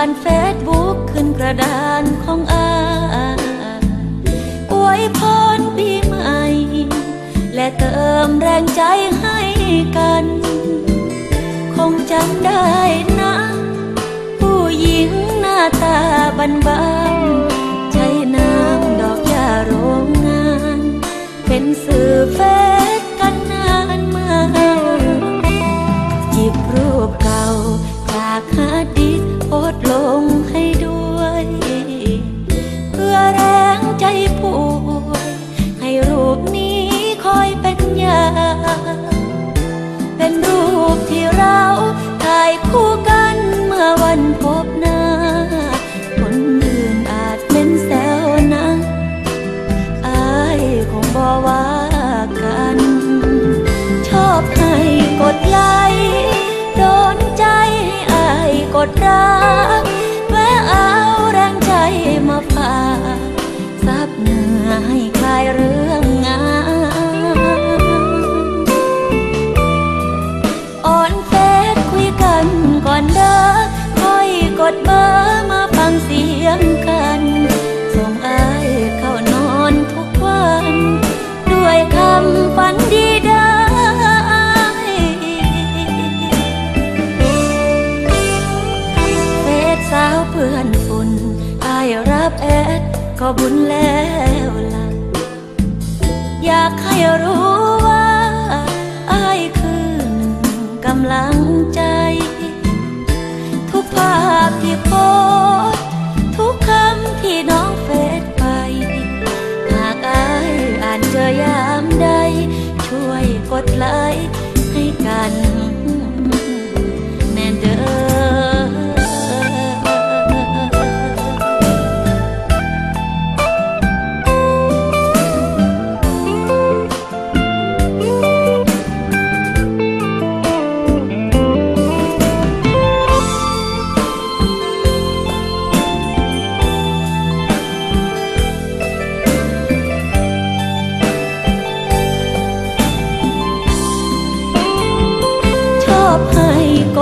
านเฟซบุ๊กขึ้นกระดานของอาอวยพรปีใหม่ และเติมแรงใจให้กัน คงจำได้นะ ผู้หญิงหน้าตาบันบาน ที่เรา ฝันดีได้เฟซสาวเพื่อนฝุ่นอายรับแอดก็บุญแล้วล่ะ อยากให้รู้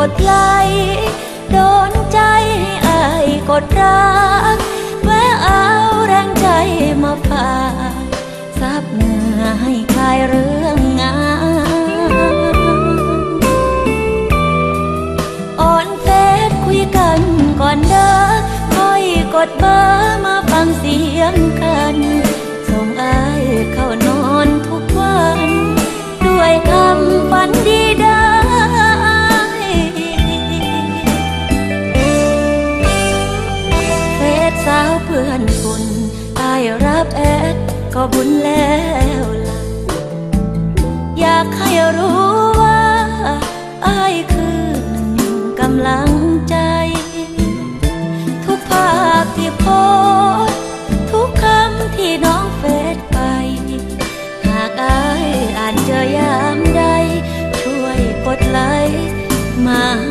ดไลโดนใจให้อายกดรักแวะเอาแรงใจมาฝากซับเหงื่อให้คลายเรื่องงานอ่อนเฟซคุยกันก่อนเด้อค่อยกดเบอร์มาฟังเสียงกันส่งอายเข้านอนทุกวัน ด้วยคำฝันดี พื่อนฝุ่นอายรับแอดก็บุญแล้วล่ะ อยากให้รู้ว่าอายคือหนึ่งกำลังใจ ทุกภาพที่โพสทุกคำที่น้องเฟซไป หากอายอ่านเจอยามใด ช่วยกดไลค์มา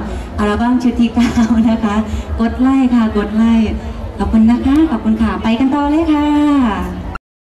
บอัลบั้มชุดที่9นะคะ กดไลค์ค่ะ กดไลค์ขอบคุณนะคะ ขอบคุณค่ะ ไปกันต่อเลยค่ะ